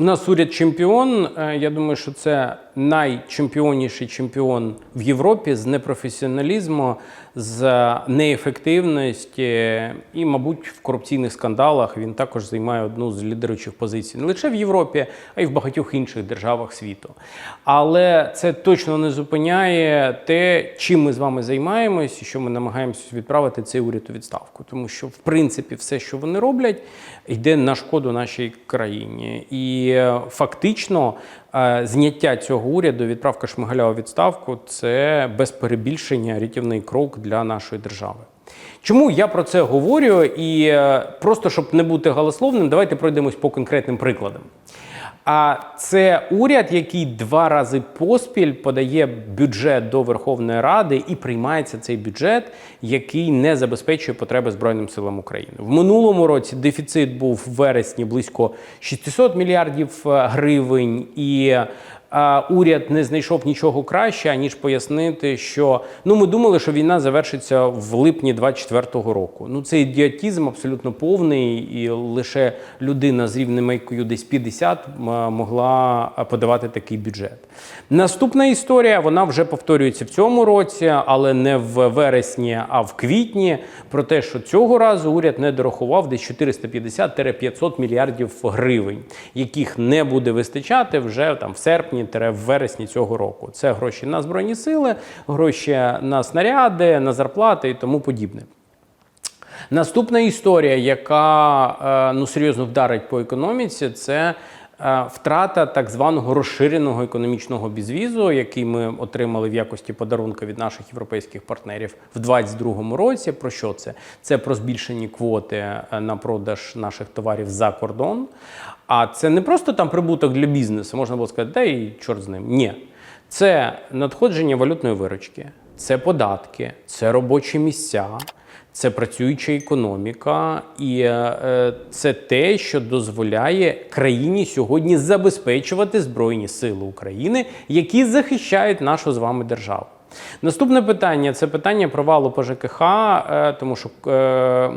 У нас уряд чемпіон. Е, Я думаю, що це найчемпіонніший чемпіон в Європі з непрофесіоналізму, з неефективності і, мабуть, в корупційних скандалах він також займає одну з лідеруючих позицій не лише в Європі, а й в багатьох інших державах світу. Але це точно не зупиняє те, чим ми з вами займаємось, і що ми намагаємося відправити цей уряд у відставку. Тому що, в принципі, все, що вони роблять, йде на шкоду нашій країні. І е, фактично зняття цього уряду, відправка Шмигаля у відставку це без перебільшення рятівний крок для нашої держави. Чому я про це говорю? І е, просто щоб не бути голословним, давайте пройдемось по конкретним прикладам. А це уряд, який два рази поспіль подає бюджет до Верховної Ради і приймається цей бюджет, який не забезпечує потреби Збройним силам України. В минулому році дефіцит був в вересні близько 600 мільярдів е, гривень, і уряд не знайшов нічого краще, аніж пояснити, що ну ми думали, що війна завершиться в липні 24-го року. Ну це ідіотізм абсолютно повний, і лише людина з рівнем IQ десь 50 могла подавати такий бюджет. Наступна історія вона вже повторюється в цьому році, але не в вересні, а в квітні. Про те, що цього разу уряд не дорахував десь 450-500 мільярдів гривень, яких не буде вистачати вже там в серпні в вересні цього року. Це гроші на збройні сили, гроші на снаряди, на зарплати і тому подібне. Наступна історія, яка е, ну серйозно вдарить по економіці, це втрата так званого розширеного економічного безвізу, який ми отримали в якості подарунка від наших європейських партнерів в 2022 році. Про що це? Це про збільшені квоти е, на продаж наших товарів за кордон. А це не просто там прибуток для бізнесу, можна було сказати, да і чорт з ним. Ні. Це надходження валютної виручки, це податки, це робочі місця, це працююча економіка, і е, це те, що дозволяє країні сьогодні забезпечувати Збройні Сили України, які захищають нашу з вами державу. Наступне питання це питання провалу по ЖКХ, е, тому що е,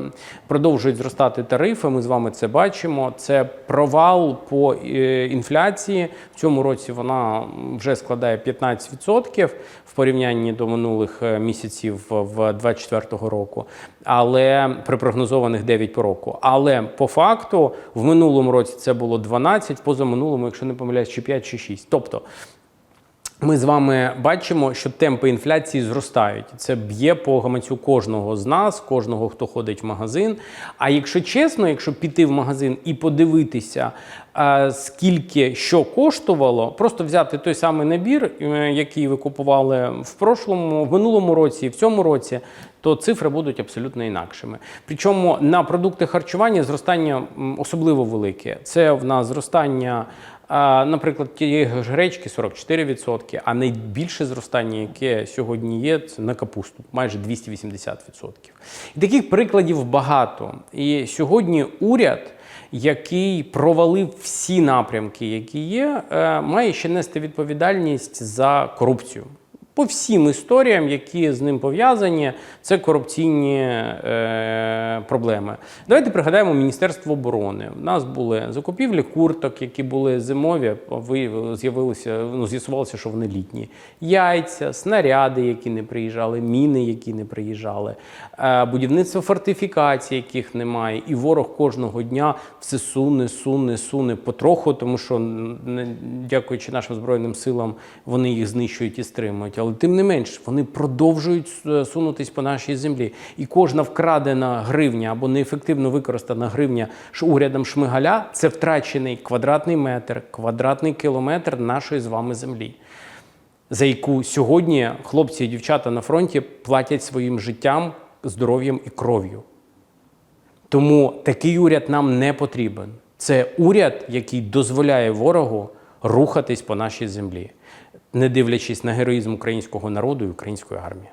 продовжують зростати тарифи. Ми з вами це бачимо. Це провал по е, інфляції. В цьому році вона вже складає 15% в порівнянні до минулих місяців в 2024 року, але при прогнозованих 9 по року. Але по факту в минулому році це було 12, позаминулому, якщо не помиляюсь, чи 5, чи 6. Тобто. Ми з вами бачимо, що темпи інфляції зростають. Це б'є по гаманцю кожного з нас, кожного, хто ходить в магазин. А якщо чесно, якщо піти в магазин і подивитися, е, скільки що коштувало, просто взяти той самий набір, е, який ви купували в прошлому, в минулому році в цьому році, то цифри будуть абсолютно інакшими. Причому на продукти харчування зростання особливо велике. Це в нас зростання. Наприклад, тієї гречки 44%, а найбільше зростання, яке сьогодні є, це на капусту, майже 280%. І таких прикладів багато. І сьогодні уряд, який провалив всі напрямки, які є, е, має ще нести відповідальність за корупцію. По всім історіям, які з ним пов'язані, це корупційні е, проблеми. Давайте пригадаємо Міністерство оборони. У нас були закупівлі курток, які були зимові, виявили- з'явилося, ну, з'ясувалося, що вони літні. Яйця, снаряди, які не приїжджали, міни, які не приїжджали, е, будівництво фортифікацій, яких немає. І ворог кожного дня все суне, суне, суне потроху, тому що, дякуючи нашим Збройним силам, вони їх знищують і стримують. Але тим не менш, вони продовжують е, сунутись по нашій землі. І кожна вкрадена гривня або неефективно використана гривня урядом Шмигаля це втрачений квадратний метр, квадратний кілометр нашої з вами землі за яку сьогодні хлопці і дівчата на фронті платять своїм життям, здоров'ям і кров'ю. Тому такий уряд нам не потрібен. Це уряд, який дозволяє ворогу рухатись по нашій землі, не дивлячись на героїзм українського народу і української армії.